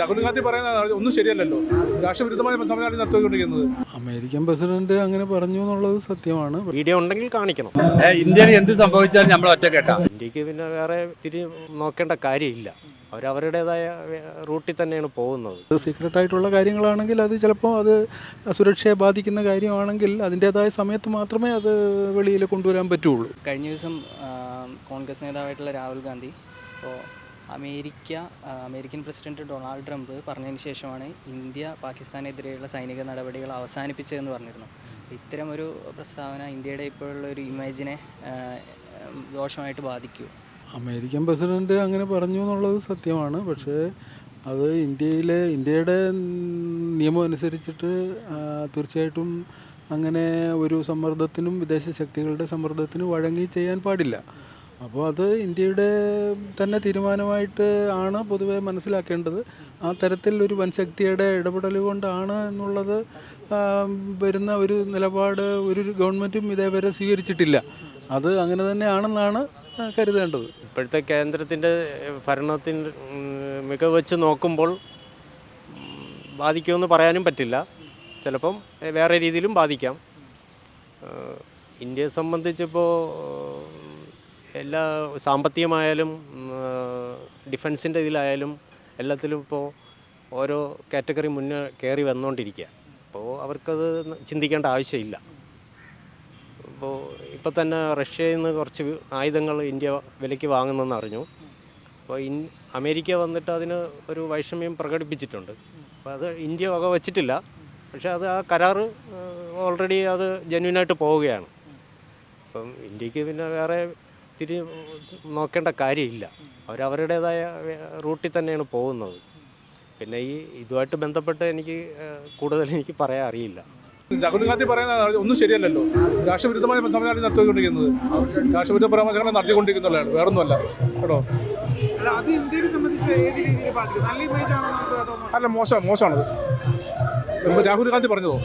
രാഹുൽ ഗാന്ധി പറയുന്നത് ഒന്നും ശരിയല്ലല്ലോ. രാഷ്ട്രവിരുദ്ധമായ സംവിധാനം നടത്തിക്കൊണ്ടിരിക്കുന്നത്. അമേരിക്കൻ പ്രസിഡന്റ് അങ്ങനെ പറഞ്ഞു എന്നുള്ളത് സത്യമാണ്. വീഡിയോ ഉണ്ടെങ്കിൽ കാണിക്കണം. ഇന്ത്യയിൽ എന്ത് സംഭവിച്ചാലും നമ്മൾ ഒറ്റ ഒറ്റക്കെട്ടാ ഇന്ത്യയ്ക്ക് പിന്നെ വേറെ തിരി നോക്കേണ്ട കാര്യമില്ല. അവരവരുടേതായ റൂട്ടിൽ തന്നെയാണ് പോകുന്നത്. സീക്രട്ട് ആയിട്ടുള്ള കാര്യങ്ങളാണെങ്കിൽ അത് ചിലപ്പോൾ അത് സുരക്ഷയെ ബാധിക്കുന്ന കാര്യമാണെങ്കിൽ അതിന്റേതായ സമയത്ത് മാത്രമേ അത് വെളിയിൽ കൊണ്ടുവരാൻ പറ്റുള്ളൂ. കഴിഞ്ഞ ദിവസം കോൺഗ്രസ് നേതാവായിട്ടുള്ള രാഹുൽ ഗാന്ധി ഇപ്പോൾ America American president Donald Trump പറഞ്ഞതിന് ശേഷമാണ് ഇന്ത്യ പാകിസ്ഥാനെതിരെയുള്ള സൈനിക നടപടികൾ അവസാനിപ്പിച്ചതെന്ന് പറഞ്ഞിരുന്നു. ഇത്തരം ഒരു പ്രസ്താവന ഇന്ത്യയുടെ ഇപ്പോഴുള്ള ഒരു ഇമേജിനെ ദോഷമായിട്ട് ബാധിക്കൂ. അമേരിക്കൻ പ്രസിഡന്റ് അങ്ങനെ പറഞ്ഞു എന്നുള്ളത് സത്യമാണ്. പക്ഷേ അത് ഇന്ത്യയിലെ ഇന്ത്യയുടെ നിയമം അനുസരിച്ചിട്ട് തീർച്ചയായിട്ടും അങ്ങനെ ഒരു സമ്മർദ്ദത്തിനും വിദേശ ശക്തികളുടെ സമ്മർദ്ദത്തിനും വഴങ്ങി ചെയ്യാൻ പാടില്ല. അപ്പോൾ അത് ഇന്ത്യയുടെ തന്നെ തീരുമാനമായിട്ട് ആണ് പൊതുവെ മനസ്സിലാക്കേണ്ടത്. ആ തരത്തിൽ ഒരു വൻശക്തിയുടെ ഇടപെടൽ കൊണ്ടാണ് എന്നുള്ളത് വരുന്ന ഒരു നിലപാട് ഒരു ഗവൺമെന്റും ഇതേവരെ സ്വീകരിച്ചിട്ടില്ല. അത് അങ്ങനെ തന്നെയാണെന്നാണ് കരുതേണ്ടത്. ഇപ്പോഴത്തെ കേന്ദ്രത്തിന്റെ ഭരണത്തിന്റെ മികവ് വെച്ച് നോക്കുമ്പോൾ ബാധിക്കുമെന്ന് പറയാനും പറ്റില്ല. ചിലപ്പം വേറെ രീതിയിലും ബാധിക്കാം. ഇന്ത്യയെ സംബന്ധിച്ചിപ്പോൾ എല്ലാ സാമ്പത്തികമായാലും ഡിഫൻസിന്റെ ഇതിലായാലും എല്ലാത്തിലും ഇപ്പോൾ ഓരോ കാറ്റഗറി മുന്നേ കയറി വന്നുകൊണ്ടിരിക്കുക അപ്പോൾ അവർക്കത് ചിന്തിക്കേണ്ട ആവശ്യമില്ല. അപ്പോൾ ഇപ്പോൾ തന്നെ റഷ്യയിൽ നിന്ന് കുറച്ച് ആയുധങ്ങൾ ഇന്ത്യ വിലയ്ക്ക് വാങ്ങുന്നെന്ന് അറിഞ്ഞു. അപ്പോൾ ഇൻ അമേരിക്ക വന്നിട്ട് അതിന് ഒരു വൈഷമ്യം പ്രകടിപ്പിച്ചിട്ടുണ്ട്. അപ്പോൾ അത് ഇന്ത്യ വക വച്ചിട്ടില്ല. പക്ഷേ അത് ആ കരാറ് ഓൾറെഡി അത് ജെന്വിനായിട്ട് പോവുകയാണ്. അപ്പം ഇന്ത്യയ്ക്ക് പിന്നെ വേറെ തിരി നോക്കേണ്ട കാര്യമില്ല. അവരവരുടേതായ റൂട്ടിൽ തന്നെയാണ് പോകുന്നത്. പിന്നെ ഈ ഇതുമായിട്ട് ബന്ധപ്പെട്ട് എനിക്ക് കൂടുതൽ എനിക്ക് പറയാൻ അറിയില്ല. രാഹുൽ ഗാന്ധി പറയുന്നത് ഒന്നും ശരിയല്ലല്ലോ. രാഷ്ട്രവിരുദ്ധമായ സംവിധാനം നടത്തിക്കൊണ്ടിരിക്കുന്നത്. രാഷ്ട്രവിരുദ്ധ പരാമർശങ്ങൾ നടത്തിക്കൊണ്ടിരിക്കുന്നുള്ളതാണ്. വേറൊന്നുമല്ല. കേട്ടോ? അല്ല മോശം മോശമാണത്. രാഹുൽ ഗാന്ധി പറഞ്ഞതോ?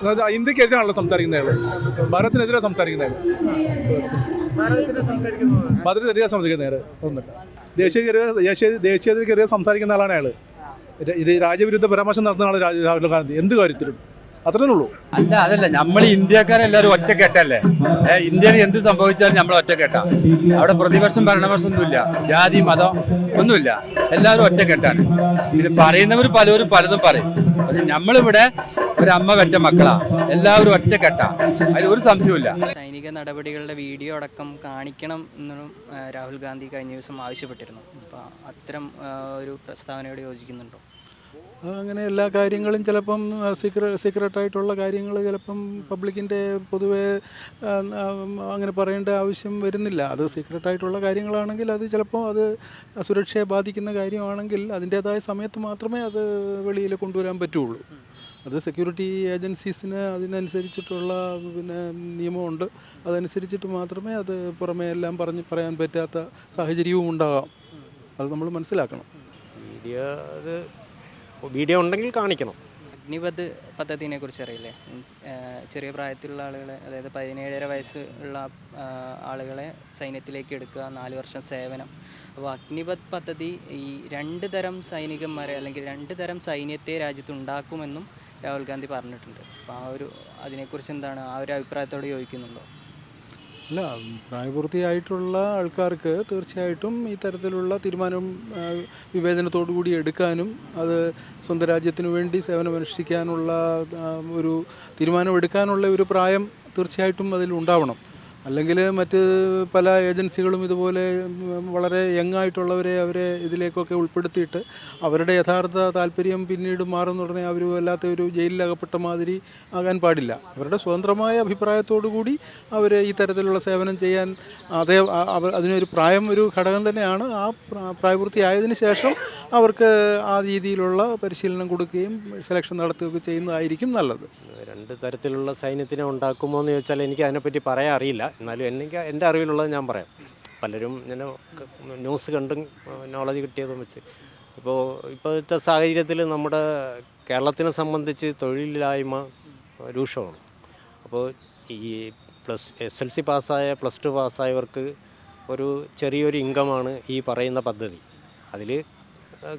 അതായത് ഇന്ത്യക്കെതിരാണല്ലോ സംസാരിക്കുന്ന അയാൾ ഭാരതത്തിനെതിരെ സംസാരിക്കുന്ന അയാൾ ഭാരതത്തിന് സംസാരിക്കുന്നത് ഭാരതത്തിനെതിരെ സംസാരിക്കുന്ന അയാൾ ഒന്നുമില്ല ദേശീയ ദേശീയ ദേശീയതയ്ക്കെതിരെ സംസാരിക്കുന്ന ആളാണ് അയാൾ ഇത് രാജ്യവിരുദ്ധ പരാമർശം നടത്തുന്ന ആൾ രാഹുൽ ഗാന്ധി. എന്ത് കാര്യത്തിലും. അത്രേ ഉള്ളൂ. അല്ല അതല്ല നമ്മൾ ഇന്ത്യക്കാരെല്ലാവരും ഒറ്റക്കെട്ടല്ലേ? ഇന്ത്യയിൽ എന്ത് സംഭവിച്ചാലും നമ്മൾ ഒറ്റക്കെട്ടാ. അവിടെ പ്രതിപക്ഷം ഭരണപക്ഷം ഒന്നുമില്ല ജാതി മതം ഒന്നുമില്ല. എല്ലാവരും ഒറ്റക്കെട്ടാണ്. പിന്നെ പറയുന്നവർ പലരും പലതും പറയും. പക്ഷെ നമ്മളിവിടെ ഒരു അമ്മ പെറ്റ മക്കളാ. എല്ലാവരും ഒറ്റക്കെട്ടാ. അതിൽ ഒരു സംശയമില്ല സൈനിക നടപടികളുടെ വീഡിയോ അടക്കം കാണിക്കണം എന്നും രാഹുൽ ഗാന്ധി കഴിഞ്ഞ ദിവസം ആവശ്യപ്പെട്ടിരുന്നു. അപ്പോൾ അത്തരം ഒരു പ്രസ്താവനയോട് യോജിക്കുന്നുണ്ടോ? അങ്ങനെ എല്ലാ കാര്യങ്ങളും ചിലപ്പം സീക്രട്ട് സീക്രട്ടായിട്ടുള്ള കാര്യങ്ങൾ ചിലപ്പം പബ്ലിക്കിന്റെ പൊതുവെ അങ്ങനെ പറയേണ്ട ആവശ്യം വരുന്നില്ല. അത് സീക്രട്ടായിട്ടുള്ള കാര്യങ്ങളാണെങ്കിൽ അത് ചിലപ്പോൾ അത് സുരക്ഷയെ ബാധിക്കുന്ന കാര്യമാണെങ്കിൽ അതിന്റേതായ സമയത്ത് മാത്രമേ അത് വെളിയിൽ കൊണ്ടുവരാൻ പറ്റുള്ളൂ. അത് സെക്യൂരിറ്റി ഏജൻസീസിന് അതിനനുസരിച്ചിട്ടുള്ള പിന്നെ നിയമമുണ്ട്. അതനുസരിച്ചിട്ട് മാത്രമേ അത് പുറമേ എല്ലാം പറഞ്ഞ് പറയാൻ പറ്റാത്ത സാഹചര്യവും ഉണ്ടാകാം. അത് നമ്മൾ മനസ്സിലാക്കണം. മീഡിയ അത് വീഡിയോ ഉണ്ടെങ്കിൽ കാണിക്കണം. അഗ്നിപത് പദ്ധതിനെ കുറിച്ച് അറിയില്ലേ? ചെറിയ പ്രായത്തിലുള്ള ആളുകളെ അതായത് പതിനേഴര വയസ്സ് ഉള്ള ആളുകളെ സൈന്യത്തിലേക്ക് എടുക്കുക നാല് വർഷം സേവനം. അപ്പോൾ അഗ്നിപത് പദ്ധതി ഈ രണ്ട് തരം സൈനികന്മാരെ അല്ലെങ്കിൽ രണ്ട് തരം സൈന്യത്തെ രാജ്യത്ത് ഉണ്ടാക്കുമെന്നും രാഹുൽ ഗാന്ധി പറഞ്ഞിട്ടുണ്ട്. അപ്പോൾ ആ ഒരു അതിനെക്കുറിച്ച് എന്താണ് ആ ഒരു അഭിപ്രായത്തോട് യോജിക്കുന്നുണ്ടോ? അല്ല പ്രായപൂർത്തിയായിട്ടുള്ള ആൾക്കാർക്ക് തീർച്ചയായിട്ടും ഈ തരത്തിലുള്ള തീരുമാനം വിവേചനത്തോടു കൂടി എടുക്കാനും അത് സ്വന്തം രാജ്യത്തിനു വേണ്ടി സേവനമനുഷ്ഠിക്കാനുള്ള ഒരു തീരുമാനം എടുക്കാനുള്ള ഒരു പ്രായം തീർച്ചയായിട്ടും അതിൽ ഉണ്ടാവണം. അല്ലെങ്കിൽ മറ്റ് പല ഏജൻസികളും ഇതുപോലെ വളരെ യങ് ആയിട്ടുള്ളവരെ അവരെ ഇതിലേക്കൊക്കെ ഉൾപ്പെടുത്തിയിട്ട് അവരുടെ യഥാർത്ഥ താല്പര്യം പിന്നീട് മാറുന്ന ഉടനെ അവർ വല്ലാത്ത ഒരു ജയിലിലകപ്പെട്ട മാതിരി ആകാൻ പാടില്ല. അവരുടെ സ്വതന്ത്രമായ അഭിപ്രായത്തോടു കൂടി അവർ ഈ തരത്തിലുള്ള സേവനം ചെയ്യാൻ അതേ അതിനൊരു പ്രായം ഒരു ഘടകം തന്നെയാണ്. ആ പ്രാ- പ്രായപൂർത്തിയായതിനു ശേഷം അവർക്ക് ആ രീതിയിലുള്ള പരിശീലനം കൊടുക്കുകയും സെലക്ഷൻ നടത്തുകയൊക്കെ ചെയ്യുന്നതായിരിക്കും നല്ലത്. രണ്ട് തരത്തിലുള്ള സൈന്യത്തിനെ ഉണ്ടാക്കുമോ എന്ന് ചോദിച്ചാൽ എനിക്ക് അതിനെപ്പറ്റി പറയാൻ അറിയില്ല. എന്നാലും എനിക്ക് എന്റെ അറിവിലുള്ളത് ഞാൻ പറയാം. പലരും ഇങ്ങനെ ന്യൂസ് കണ്ടും നോളജ് കിട്ടിയതും വെച്ച്. ഇപ്പോൾ ഇപ്പോഴത്തെ സാഹചര്യത്തിൽ നമ്മുടെ കേരളത്തിനെ സംബന്ധിച്ച് തൊഴിലില്ലായ്മ രൂക്ഷമാണ്. അപ്പോൾ ഈ പ്ലസ് എസ് എൽ സി പാസ്സായ പ്ലസ് ടു പാസ്സായവർക്ക് ഒരു ചെറിയൊരു ഇൻകമാണ് ഈ പറയുന്ന പദ്ധതി. അതിൽ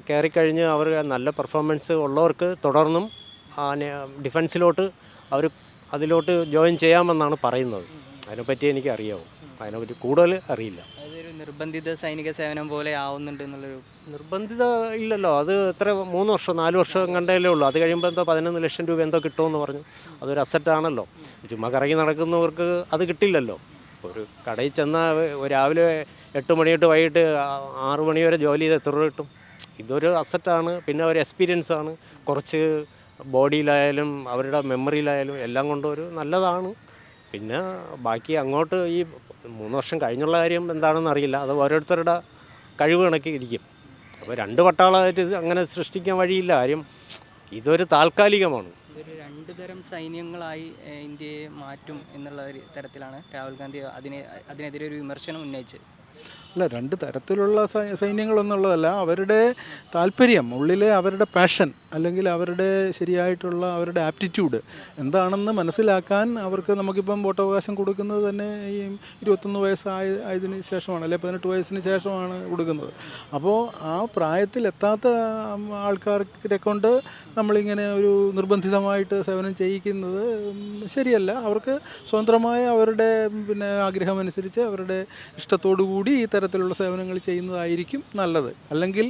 കയറിക്കഴിഞ്ഞ് അവർ നല്ല പെർഫോമൻസ് ഉള്ളവർക്ക് തുടർന്നും ഡിഫൻസിലോട്ട് അവർ അതിലോട്ട് ജോയിൻ ചെയ്യാമെന്നാണ് പറയുന്നത്. അതിനെപ്പറ്റി എനിക്ക് അറിയാവും അതിനെപ്പറ്റി കൂടുതൽ അറിയില്ല. അതൊരു നിർബന്ധിത സൈനിക സേവനം പോലെ ആവുന്നുണ്ട് എന്നുള്ളൊരു നിർബന്ധിത ഇല്ലല്ലോ. അത് എത്ര മൂന്ന് വർഷം നാല് വർഷം കണ്ടേലേ ഉള്ളൂ. അത് കഴിയുമ്പോൾ എന്തോ പതിനൊന്ന് ലക്ഷം രൂപ എന്തോ കിട്ടുമെന്ന് പറഞ്ഞു. അതൊരു അസറ്റാണല്ലോ ചുമ്മാ കറങ്ങി നടക്കുന്നവർക്ക് അത് കിട്ടില്ലല്ലോ. ഒരു കടയിൽ ചെന്നാൽ രാവിലെ എട്ട് മണി തൊട്ട് വൈകിട്ട് ആറു ആറ് മണി വരെ ജോലി ചെയ്ത് എത്ര രൂപ കിട്ടും? ഇതൊരു അസറ്റാണ് പിന്നെ ഒരു എക്സ്പീരിയൻസ് ആണ്. കുറച്ച് ബോഡിയിലായാലും അവരുടെ മെമ്മറിയിലായാലും എല്ലാം കൊണ്ടും ഒരു നല്ലതാണ്. പിന്നെ ബാക്കി അങ്ങോട്ട് ഈ മൂന്ന് വർഷം കഴിഞ്ഞുള്ള കാര്യം എന്താണെന്ന് അറിയില്ല. അത് ഓരോരുത്തരുടെ കഴിവ് കണക്കി ഇരിക്കും. അപ്പോൾ രണ്ട് പട്ടാളമായിട്ട് അങ്ങനെ സൃഷ്ടിക്കാൻ വഴിയില്ല. കാര്യം ഇതൊരു താൽക്കാലികമാണ്. ഇതൊരു രണ്ട് തരം സൈന്യങ്ങളായി ഇന്ത്യയെ മാറ്റും എന്നുള്ള തരത്തിലാണ് രാഹുൽ ഗാന്ധി അതിനെ അതിനെതിരെ ഒരു വിമർശനം ഉന്നയിച്ചത്. അല്ല രണ്ട് തരത്തിലുള്ള സൈന്യങ്ങളെന്നുള്ളതല്ല അവരുടെ താല്പര്യം ഉള്ളിലെ അവരുടെ പാഷൻ അല്ലെങ്കിൽ അവരുടെ ശരിയായിട്ടുള്ള അവരുടെ ആപ്റ്റിറ്റ്യൂഡ് എന്താണെന്ന് മനസ്സിലാക്കാൻ അവർക്ക് നമുക്കിപ്പം വോട്ടവകാശം കൊടുക്കുന്നത് തന്നെ ഈ ഇരുപത്തൊന്ന് വയസ്സായ ആയതിനു ശേഷമാണ് അല്ലെ പതിനെട്ട് വയസ്സിന് ശേഷമാണ് കൊടുക്കുന്നത്. അപ്പോൾ ആ പ്രായത്തിലെത്താത്ത ആൾക്കാരെ കൊണ്ട് നമ്മളിങ്ങനെ ഒരു നിർബന്ധിതമായിട്ട് സേവനം ചെയ്യിക്കുന്നത് ശരിയല്ല. അവർക്ക് സ്വതന്ത്രമായ അവരുടെ പിന്നെ ആഗ്രഹമനുസരിച്ച് അവരുടെ ഇഷ്ടത്തോടു കൂടി ഈ തരത്തിലുള്ള സേവനങ്ങൾ ചെയ്യുന്നതായിരിക്കും നല്ലത്. അല്ലെങ്കിൽ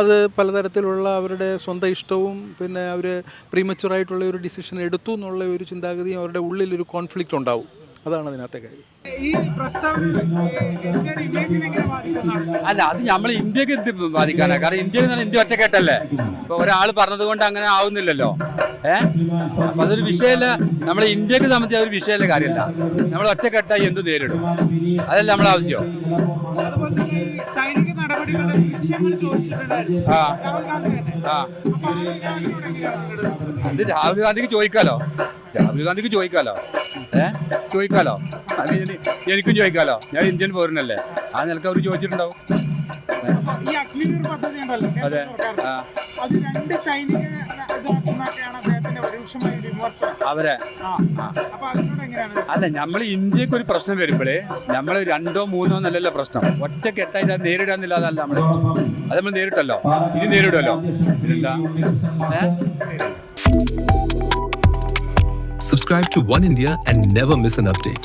അത് പലതരത്തിലുള്ള അവരുടെ സ്വന്തം ഇഷ്ടവും പിന്നെ അവർ പ്രീമച്ചുറായിട്ടുള്ള ഒരു ഡിസിഷൻ എടുത്തു എന്നുള്ള ഒരു ചിന്താഗതിയും അവരുടെ ഉള്ളിലൊരു കോൺഫ്ലിക്റ്റ് ഉണ്ടാവും. അതാണ് അതിനകത്തെ കാര്യം. ഈ പ്രസ്താവന ഇന്ത്യയുടെ ഇമേജിനെ എങ്ങനെ അല്ല അത് നമ്മൾ ഇന്ത്യയ്ക്ക് ബാധിക്കാനാണ് കാരണം ഇന്ത്യ ഇന്ത്യ ഒറ്റക്കെട്ടല്ലേ? ഇപ്പൊ ഒരാൾ പറഞ്ഞത് കൊണ്ട് അങ്ങനെ ആവുന്നില്ലല്ലോ. ഏ? അപ്പൊ അതൊരു വിഷയമല്ല. നമ്മളെ ഇന്ത്യയ്ക്ക് സംബന്ധിച്ച് അതൊരു വിഷയമല്ല കാര്യമല്ല. നമ്മൾ ഒറ്റക്കെട്ടായി എന്ത് നേരിടും? അതല്ല നമ്മളെ ആവശ്യം. ആ. ആ. അത് രാഹുൽ ഗാന്ധിക്ക് ചോദിക്കാലോ? രാഹുൽ ഗാന്ധിക്ക് ചോദിക്കാലോ? ഏ? ചോദിക്കാലോ? അത് എനിക്കും ചോദിക്കാലോ? ഞാൻ ഇന്ത്യൻ പൗരനല്ലേ. ആ നിലയ്ക്ക് അവർ ചോദിച്ചിട്ടുണ്ടാവും. അതെ. ആ. അത് രണ്ട് സൈനിക ഇതാക്കുന്നൊക്കെയാണ് അദ്ദേഹത്തിന്റെ പരോക്ഷമായ വിമർശനം. അവരെ. ആ അപ്പൊ അതിനോട് എങ്ങനെയാണ്? അല്ല നമ്മൾ ഇന്ത്യയ്ക്ക് ഒരു പ്രശ്നം വരുമ്പോഴേ നമ്മൾ രണ്ടോ മൂന്നോ എന്നല്ലല്ലോ പ്രശ്നം. ഒറ്റ ഒറ്റക്കെട്ടായിട്ട് അത് നേരിടാന്നില്ലാതല്ല നമ്മൾ അത് നമ്മൾ നേരിട്ടല്ലോ. ഇനി നേരിടുമല്ലോ subscribe to Subscribe to One India and never miss an update.